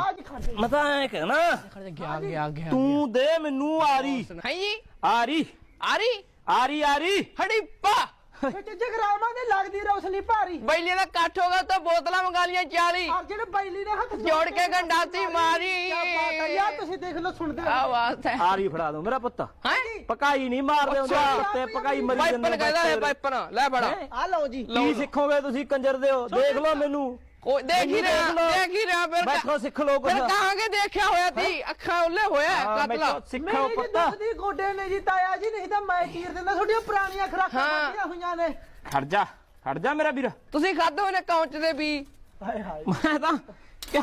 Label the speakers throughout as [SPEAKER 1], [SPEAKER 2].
[SPEAKER 1] ਖੜ ਜਾ
[SPEAKER 2] ਮੈਂ ਤਾਂ ਐ ਕਹਿਣਾ
[SPEAKER 3] ਗਿਆ ਗਿਆ ਗਿਆ
[SPEAKER 2] ਤੂੰ ਦੇ ਮੈਨੂੰ ਆਰੀ।
[SPEAKER 3] ਹੈ ਜੀ
[SPEAKER 2] ਆਰੀ।
[SPEAKER 3] ਆਰੀ?
[SPEAKER 2] ਆਰੀ ਆਰੀ।
[SPEAKER 3] ਹੜੀਪਾ!
[SPEAKER 1] ਤੇ ਜਗਰਾਵਾਂ ਦੇ ਲੱਗਦੀ ਰੌਸ਼ਨੀ ਭਾਰੀ।
[SPEAKER 3] ਬੈਲੀ ਦਾ ਇਕੱਠ ਹੋ ਗਿਆ ਤਾਂ ਬੋਤਲਾਂ ਮੰਗਾ ਲੀਆਂ 40
[SPEAKER 1] ਆ ਜਿਹੜੇ ਬੈਲੀ ਨੇ ਹੱਥ
[SPEAKER 3] ਜੋੜ ਕੇ ਗੰਡਾਤੀ ਮਾਰੀ।
[SPEAKER 1] ਕਿਆ ਬਾਤ ਹੈ ਯਾਰ ਤੁਸੀਂ ਦੇਖ ਲਓ ਸੁਣਦੇ।
[SPEAKER 3] ਆ ਬਾਤ ਹੈ।
[SPEAKER 2] ਆਰੀ ਫੜਾ ਦੋ ਮੇਰਾ ਪੁੱਤ।
[SPEAKER 3] ਹੈ?
[SPEAKER 2] ਪਕਾਈ ਨਹੀਂ ਮਾਰਦੇ ਹੁੰਦੇ। ਤੇ ਪਕਾਈ ਮਰੀ ਜਾਂਦੇ
[SPEAKER 3] ਪਾਈਪਨ ਕਹਿੰਦਾ ਹੈ ਪਾਈਪਨ। ਲੈ ਬੜਾ?
[SPEAKER 1] ਆ ਲਓ ਜੀ।
[SPEAKER 2] ਕੀ ਸਿੱਖੋਗੇ ਤੁਸੀਂ ਕੰਜਰ ਦਿਓ। ਦੇਖ ਲਓ ਮੈਨੂੰ।
[SPEAKER 3] ਕੋਈ ਦੇਖ ਹੀ ਰਿਹਾ
[SPEAKER 2] ਦੇਖ ਲਓ।
[SPEAKER 3] ਦੇਖ ਹੀ ਰਿਹਾ ਫਿਰ
[SPEAKER 2] ਬੈਠੋ ਸਿੱਖ ਲਓ ਕੁਛ
[SPEAKER 3] ਫਿਰ ਕਹਾਂਗੇ ਦੇਖਿਆ ਹੋਇਆ ਸੀ ਅੱਖਾਂ ਉੱਲੇ ਹੋਇਆ
[SPEAKER 2] ਹਾਂ, ਮੈਂ
[SPEAKER 3] ਕਤਲਾ
[SPEAKER 2] ਕਿਹਾ ਸਿੱਖੋ
[SPEAKER 1] ਮੇਰੇ ਜੀ
[SPEAKER 2] ਪੁੱਤ
[SPEAKER 1] ਦੁੱਧ ਦੀ ਗੋਡੇ ਨੇ ਜੀ ਤਾਇਆ ਜੀ ਨਹੀਂ ਤਾਂ ਮੈਂ ਚੀਰ ਦਿੰਦਾ ਤੁਹਾਡੀਆਂ ਪੁਰਾਣੀਆਂ ਖਰਾਕਾਂ
[SPEAKER 3] ਹਾਂ।
[SPEAKER 1] ਵੱਡੀਆਂ ਹੋਈਆਂ ਨੇ
[SPEAKER 2] ਖੜ ਜਾ ਖੜ ਜਾ ਮੇਰਾ ਵੀਰ
[SPEAKER 3] ਤੁਸੀਂ ਖਾਦੇ ਹੋਏ ਨੇ ਕੌਂਚ ਦੇ ਵੀ
[SPEAKER 1] ਹਾਏ ਹਾਏ
[SPEAKER 2] ਮੈਂ ਤਾਂ ਕਿਆ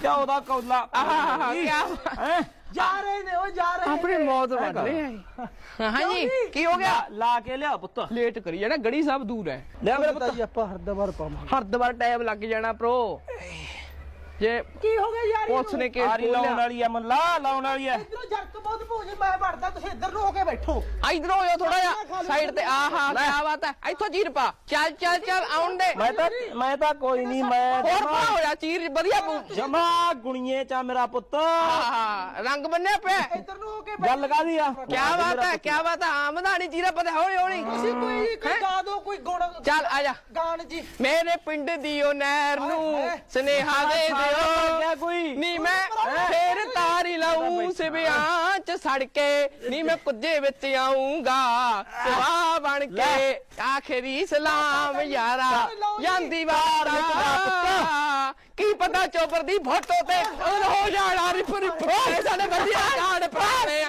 [SPEAKER 2] ਕਿਆ ਉਹਦਾ ਕੌਲਾ
[SPEAKER 3] ਆਹ, ਕਿਆ?
[SPEAKER 2] ਹੈਂ?
[SPEAKER 1] ਜਾ ਰਹੇ ਨੇ ਉਹ ਜਾ ਰਹੇ
[SPEAKER 3] ਆਪਣੀ। ਮੌਤ ਵੱਢ ਰਹੇ ਆ ਹਾਂਜੀ ਕੀ ਹੋ ਗਿਆ?
[SPEAKER 2] ਲਾ- ਲਾ ਕੇ ਲਿਆ ਪੁੱਤ।
[SPEAKER 3] ਲੇਟ ਕਰੀ ਜਾਣਾ ਗੜੀ ਸਭ ਦੂਰ ਹੈ।
[SPEAKER 2] ਲਿਆ ਮੇਰਾ
[SPEAKER 1] ਪੁੱਤ। ਜੀ ਆਪਾਂ ਹਰਦਵਾਰ ਪਾਵਾਂਗੇ।
[SPEAKER 3] ਹਰਦਵਾਰ ਟਾਈਮ ਲੱਗ ਜਾਣਾ ਪ੍ਰੋ ਜੇ
[SPEAKER 1] ਕੀ ਹੋ ਗਿਆ ਯਾਰ
[SPEAKER 3] ਪੁਲਿਸ ਨੇ ਕੇਸ
[SPEAKER 2] ਆਰੀ ਲਾਉਣ ਵਾਲੀ ਐ ਮਨ ਲਾ ਲਾਉਣ ਵਾਲੀ ਐ
[SPEAKER 1] ਇਧਰੋਂ ਜਰਕ ਬਹੁਤ ਭੋਜ ਮੈਂ ਵੜਦਾ ਤੁਸੀਂ ਇੱਧਰ ਨੂੰ ਹੋ ਕੇ ਬੈਠੋ।
[SPEAKER 3] ਇਧਰ ਹੋ ਜਾ ਥੋੜਾ ਜਿਹਾ। ਸਾਈਡ ਤੇ ਆਹਾ ਕੀ ਬਾਤ ਹੈ। ਇੱਥੋਂ ਚੀਰ ਪਾ। ਚੱਲ ਚੱਲ ਚੱਲ ਆਉਣ ਦੇ।
[SPEAKER 2] ਮੈਂ ਤਾਂ ਮੈਂ ਤਾਂ ਕੋਈ ਨਹੀਂ ਮੈਂ
[SPEAKER 3] ਹੋਰ ਪਾ ਹੋ ਜਾ ਚੀਰ ਵਧੀਆ ਪੂ
[SPEAKER 2] ਜਮਾ ਗੁਣੀਏ ਚਾ ਮੇਰਾ ਪੁੱਤ।
[SPEAKER 3] ਆਹਾ ਰੰਗ ਬੰਨਿਆ ਪਿਆ
[SPEAKER 1] ਇੱਧਰ ਨੂੰ ਹੋ ਕੇ
[SPEAKER 2] ਗੱਲ ਕਾਦੀ ਆ?
[SPEAKER 3] ਕੀ ਬਾਤ ਹੈ ਕੀ ਬਾਤ ਹੈ। ਆਮਦਾਨੀ ਚੀਰਾ ਪਤਾ ਹੌਲੀ ਹੌਲੀ।
[SPEAKER 1] ਤੁਸੀਂ ਕੋਈ ਕੋਈ ਗਾ ਦੋ ਕੋਈ ਗੁਣ।
[SPEAKER 3] ਚੱਲ ਆ ਜਾ।
[SPEAKER 1] ਗਾਣ ਜੀ।
[SPEAKER 3] ਮੇਰੇ ਪਿੰਡ ਦੀ ਉਹ ਨਹਿਰ ਨੂੰ ਸਨੇਹਾ ਦੇ
[SPEAKER 2] ਕੋਈ।
[SPEAKER 3] ਨੀ ਮੈਂ ਫੇਰ ਤਾਰੀ ਲਾਉਂ ਸਿਵਿਆਂ ਚ ਸੜ ਕੇ। ਨੀ ਮੈਂ ਕੁੱਜੇ ਵਿੱਚ ਆਉਂਗਾ ਸਵਾ ਬਣ ਕੇ ਆਖਰੀ ਸਲਾਮ ਯਾਰਾ। ਜਾਂਦੀ ਵਾਰ ਕੀ ਪਤਾ ਚੋਪਰ ਦੀ ਫੋਟੋ ਤੇ ਹੋ ਜਾਣਾ। ਰਿਪ ਰਿਪ ਸਾਡੇ ਵਧੀਆ ਗਾਣ ਪ੍ਰਾਣੇ